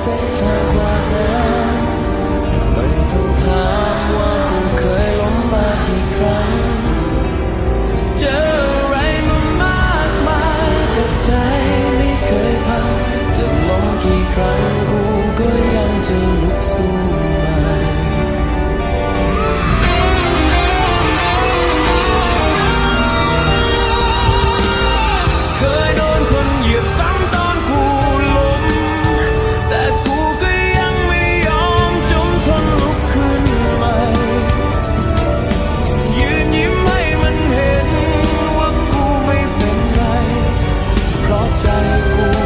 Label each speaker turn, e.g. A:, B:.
A: เส้นทางกว่านั้นไม่ต้องถามว่ากูเคยล้มมากี่ครั้ง เจออะไรมามากมายแต่ใจไม่เคยพังจะล้มกี่ครั้งกูก็ยังจะลุกสู้ 故